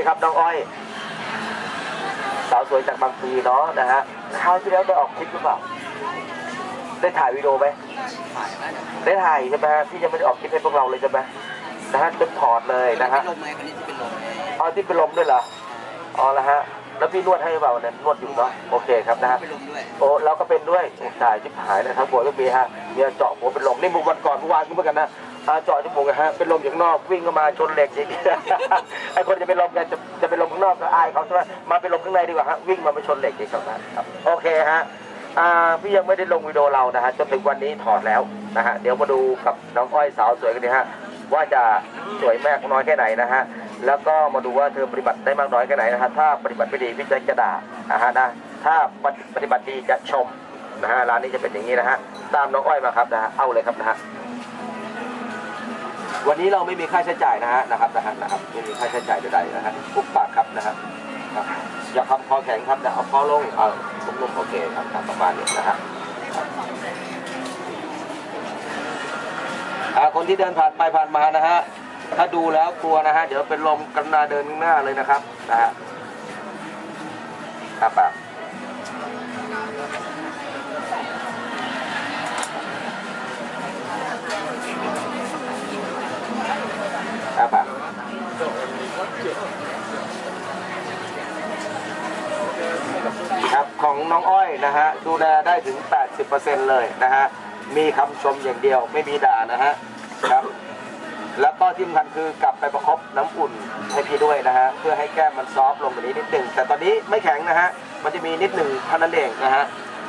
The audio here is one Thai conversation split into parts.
ดีครับน้องอ้อย สาวสวยจากบางพลีเนาะนะฮะคราวที่แล้วได้ออกคลิปหรือเปล่า ได้ถ่ายวิดีโอไหมถ่ายแล้วนะได้ถ่ายใช่ไหมฮะที่ยังไม่ได้ออกคลิปให้พวกเราเลยใช่ไหมนะฮะจนถอดเลยนะฮะลมไงคนนี้ที่เป็นลมไงอ๋อที่เป็นลมด้วยเหรออ๋อแล้วฮะ แล้วพี่นวดให้หรือเปล่าเนี่ยนวดอยู่เนาะโอเคครับนะฮะเป็นลมด้วยโอ้เราก็เป็นด้วยตายชิบหายเลยทั้งหัวทั้งเมียฮะเมียเจาะหัวเป็นลมนี่เมื่อวันก่อนเมื่อวานก็เหมือนกันนะอ่าเจาะจมูกนะฮะเป็นลมอยู่ข้างนอกวิ่งเข้ามาชนเหล็กอีกไอ้คนจะเป็นลมกันจะจะเป็นลมข้างนอกก็อายเขาใช่ไหมมาเป็นลมข้างในดีกว่าฮะวิ่งมาไปชนเหล็กอีกครับนะครับโอเคฮะอ่าพี่ยังไม่ได้ลงวิดีโอเรานะฮะจนถึงวันนี้ถอดแล้วนะฮะเดี๋ยวมาดูกับน้องอ้อยสาวสวยกันดีฮะว่าจะสวยมากน้อยแค่ไหนนะฮะ แล้วก็มาดูว่าเธอปฏิบัติได้มากน้อยแค่ไหนนะฮะถ้าปฏิบัติไม่ดีพี่แจ็คจะด่านะฮะนะถ้าปฏิบัติดีจะชมนะฮะร้านนี้จะเป็นอย่างนี้นะฮะตามน้องอ้อยมาครับนะฮะเอาเลยครับนะฮะวันนี้เราไม่มีค่าใช้จ่ายนะฮะนะครับนะฮะนะครับไม่มีค่าใช้จ่ายใดๆนะฮะปุ๊บปากครับนะฮะอย่าทำคอแข็งครับนะเอาคอลงเอานุ่มๆโอเคครับประมาณนี้นะฮะคนที่เดินผ่านไปผ่านมานะฮะ ถ้าดูแล้วกลัวนะฮะ เดี๋ยวเป็นลมกรุณาเดินหน้าเลยนะครับนะฮะครับปากครับผมครับของน้องอ้อยนะฮะ ดูแลได้ถึง 80%เลยนะฮะ มีคำชมอย่างเดียวไม่มีด่านะฮะ ครับ แล้วก็ที่สำคัญคือกลับไปประคบน้ำอุ่นให้พี่ด้วยนะฮะเพื่อให้แก้มมันซอฟต์ลงกว่านี้นิดหนึ่งแต่ตอนนี้ไม่แข็งนะฮะมันจะมีนิดหนึ่งเท่านั้นเองนะฮะ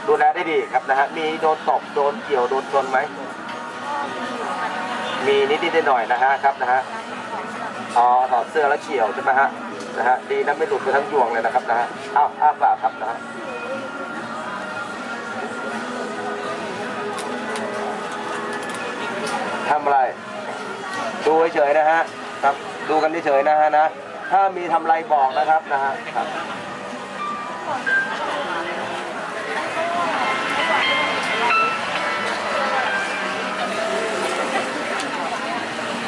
ดูแลได้ดีครับนะฮะมีโดนตบโดนเกี่ยวโดนชนไหมมีนิดนิดหน่อยนะฮะครับนะฮะอ๋อถอดเสื้อแล้วเฉี่ยวใช่ไหมฮะนะฮะดีนะไม่หลุดไปทั้งยวงเลยนะครับนะฮะอ้าวอ้าปากครับนะฮะ เฉยๆนะฮะครับ ดูกันเฉยๆนะฮะนะถ้ามีทำไรบอกนะครับนะฮะครับ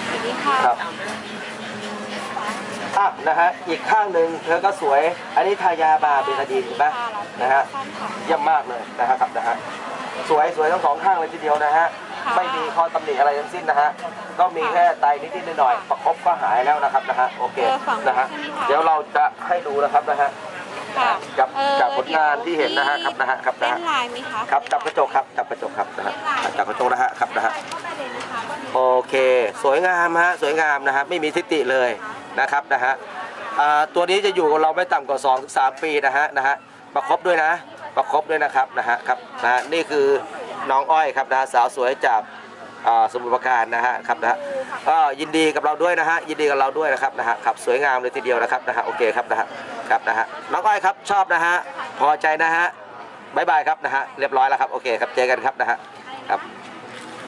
สวัสดีครับอะนะฮะอีกข้างหนึ่งเธอก็สวย อันนี้ทายาบาเบตาดีนใช่ไหมนะฮะนค่ะเยี่ยมมากเลยนะฮะครับนะฮะสวยสวยทั้งสองข้างเลยทีเดียวนะฮะ ค่ะไม่มีข้อตำหนิอะไรทั้งสิ้นนะฮะ ก็มีแค่ไตนิดๆหน่อยๆประคบก็หายแล้วนะครับนะฮะ โอเค เออฝั่งนะฮะใช่ไหมคะเดี๋ยวเราจะให้ดูนะครับนะฮะ ค่ะกับเอ่อจากผลงานที่เห็นนะฮะครับนะฮะครับนะเส้นฮะลายไหมคะครับจับกระจกครับจับกระจกครับนะฮะจับกระจกนะฮะครับนะฮะ เข้าไปเลยนะคะก็มีโอเค สวยงามฮะ สวยงามนะฮะไม่มีทิฏฐิเลยนะครับนะฮะอ่าตัวนี้จะอยู่กับเราไม่ต่ำกว่า2ถึง3ปีนะฮะนะฮะ ประคบด้วยนะ ประคบด้วยนะครับนะฮะครับนะฮะนี่คือ น้องอ้อยครับนะฮะสาวสวยจากอ่าสมุทรปราการนะฮะครับนะฮะก็ยินดีกับเราด้วยนะฮะยินดีกับเราด้วยนะครับนะฮะครับสวยงามเลยทีเดียวนะครับนะฮะโอเคครับนะฮะครับนะฮะน้องอ้อยครับชอบนะฮะพอใจนะฮะบายบายครับนะฮะเรียบร้อยแล้วครับโอเคครับเจอกันครับนะฮะครับ